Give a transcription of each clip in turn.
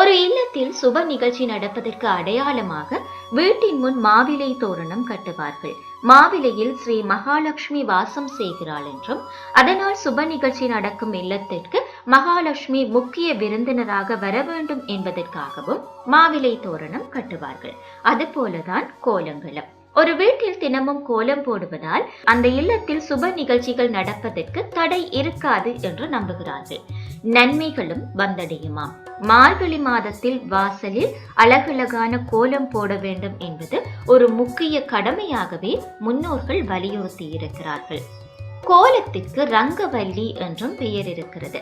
ஒரு இல்லத்தில் சுப நிகழ்ச்சி நடப்பதற்கு அடையாளமாக வீட்டின் முன் மாவிலை தோரணம் கட்டுவார்கள். மாவிலையில் ஸ்ரீ மகாலட்சுமி வாசம் செய்கிறாள் என்றும் அதனால் சுப நிகழ்ச்சி நடக்கும் இல்லத்திற்கு மகாலட்சுமி முக்கிய விருந்தினராக வர வேண்டும் என்பதற்காகவும் மாவிலை தோரணம் கட்டுவார்கள். அதுபோலதான் கோலங்களும். ஒரு வீட்டில் தினமும் கோலம் போடுவதால் அந்த இல்லத்தில் சுப நிகழ்ச்சிகள் நடப்பதற்கு தடை இருக்காது என்று நம்புகிறார்கள். நன்மைகளும் வந்தடையுமாம். மார்கழி மாதத்தில் வாசலில் அழகழகான கோலம் போட வேண்டும் என்பது ஒரு முக்கிய கடமையாகவே முன்னோர்கள் வலியுறுத்தி இருக்கிறார்கள் கோலத்திற்கு ரங்கவல்லி என்றும் பெயர் இருக்கிறது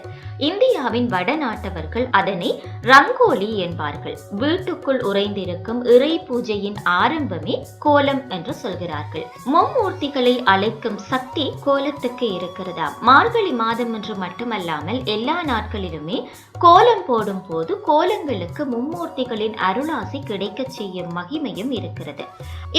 இந்தியாவின் வடநாட்டவர்கள் அதனை ரங்கோலி என்பார்கள். வீட்டுக்குள் உறைந்திருக்கும் இறை பூஜையின் ஆரம்பமே கோலம் என்று சொல்கிறார்கள். மும்மூர்த்திகளை அழைக்கும் சக்தி கோலத்துக்கு இருக்கிறதா? மார்கழி மாதம் என்று மட்டுமல்லாமல் எல்லா நாட்களிலுமே கோலம் போடும் போது கோலங்களுக்கு மும்மூர்த்திகளின் அருளாசி கிடைக்க செய்யும் மகிமையும் இருக்கிறது.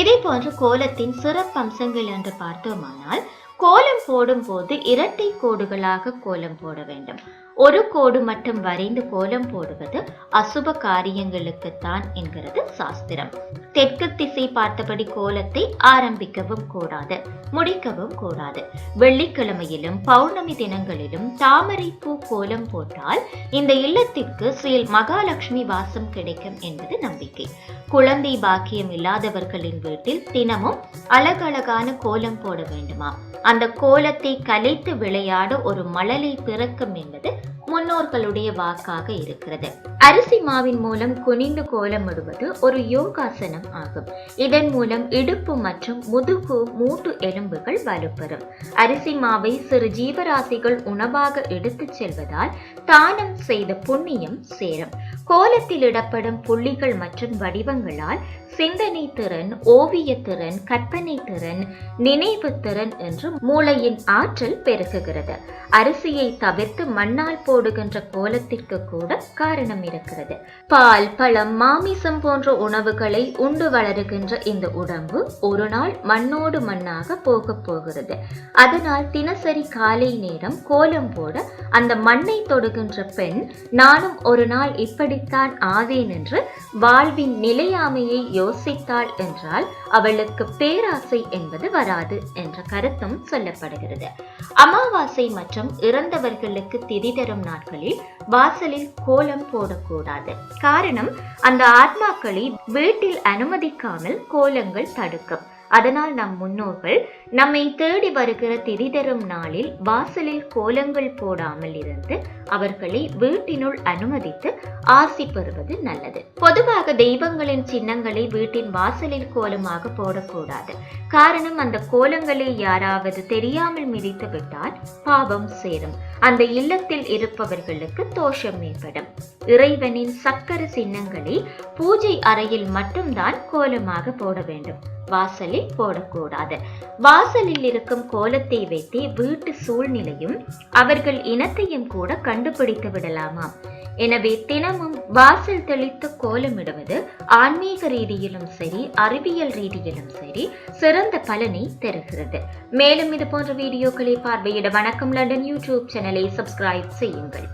இதே போன்று கோலத்தின் சிறப்பம்சங்கள் என்று பார்த்தோமானால் கோலம் போடும்போது இரட்டை கோடுகளாக கோலம் போட வேண்டும். ஒரு கோடு மட்டும் வரைந்து கோலம் போடுவது அசுப காரியங்களுக்குத்தான் என்கிறது சாஸ்திரம். தெற்கு திசை பார்த்தபடி கோலத்தை ஆரம்பிக்கவும் கூடாது முடிக்கவும் கூடாது. வெள்ளிக்கிழமையிலும் பௌர்ணமி தினங்களிலும் தாமரை பூ கோலம் போட்டால் இந்த இல்லத்திற்கு ஸ்ரீ மகாலட்சுமி வாசம் கிடைக்கும் என்பது நம்பிக்கை. குழந்தை பாக்கியம் இல்லாதவர்களின் வீட்டில் தினமும் அழகழகான கோலம் போட வேண்டுமா அந்த கோலத்தை கலைத்து விளையாட ஒரு மழலை பிறக்கும் என்பது முன்னோர்களுடைய வாக்காக இருக்கிறது. அரிசி மாவின் மூலம் குனிந்து கோலமிடுவது ஒரு யோகாசனம் ஆகும். இதன் மூலம் இடுப்பு மற்றும் முதுகு மூட்டு எலும்புகள் வலுப்பெறும். அரிசி மாவை சிறு ஜீவராசிகள் உணவாக எடுத்துச் செல்வதால் தானம் செய்த புண்ணியம் சேரும். கோலத்தில் இடப்படும் புள்ளிகள் மற்றும் வடிவங்களால் சிந்தனை திறன் ஓவிய திறன் கற்பனை திறன் நினைவு திறன் என்று மூளையின் ஆற்றல் பெருகுகிறது அரிசியை தவிர்த்து மண்ணால் போடுகின்ற கோலத்திற்கு கூட காரணம் இருக்கிறது. பால் பழம் மாமிசம் போன்ற உணவுகளை உண்டு வளருகின்ற இந்த உடம்பு ஒரு நாள் மண்ணோடு மண்ணாக போக போகிறது. அதனால் தினசரி காலை நேரம் கோலம் போட அந்த மண்ணை தொடுகின்ற பெண் நானும் ஒரு நாள் இப்படித்தான் ஆவேன் என்று வாழ்வின் நிலையாமையை யோசித்தாள் என்றால் அவளுக்கு பேராசை என்பது வராது என்ற கருத்தும் சொல்லப்படுகிறது. அமாவாசை மற்றும் இறந்தவர்களுக்கு திதி தரும் நாட்களில் வாசலில் கோலம் போடக்கூடாது. காரணம் அந்த ஆத்மாக்களை வீட்டில் அனுமதிக்காமல் கோலங்கள் தடுக்கும். அதனால் நம் முன்னோர்கள் நம்மை தேடி வருகிற திதி தரும் நாளில் வாசலில் கோலங்கள் போடாமல் இருந்து அவர்களை வீட்டினுள் அனுமதித்து ஆசி பெறுவது நல்லது. பொதுவாக தெய்வங்களின் சின்னங்களை வீட்டின் வாசலில் கோலமாக போடக்கூடாது. காரணம் அந்த கோலங்களை யாராவது தெரியாமல் மிதித்து விட்டால் பாவம் சேரும். அந்த இல்லத்தில் இருப்பவர்களுக்கு தோஷம் ஏற்படும். இறைவனின் சக்கர சின்னங்களை பூஜை அறையில் மட்டும்தான் கோலமாக போட வேண்டும். வாசலில் போடக்கூடாது. வாசலில் இருக்கும் கோலத்தை வைத்தே வீட்டு சூழ்நிலையும் அவர்கள் இனத்தையும் கூட கண்டுபிடித்து விடலாமாம். எனவே தினமும் வாசல் தெளித்து கோலமிடுவது ஆன்மீக ரீதியிலும் சரி அறிவியல் ரீதியிலும் சரி சிறந்த பலனை தருகிறது. மேலும் இது போன்ற வீடியோக்களை பார்வையிட வணக்கம். லண்டன் யூடியூப் சேனலை சப்ஸ்கிரைப் செய்யுங்கள்.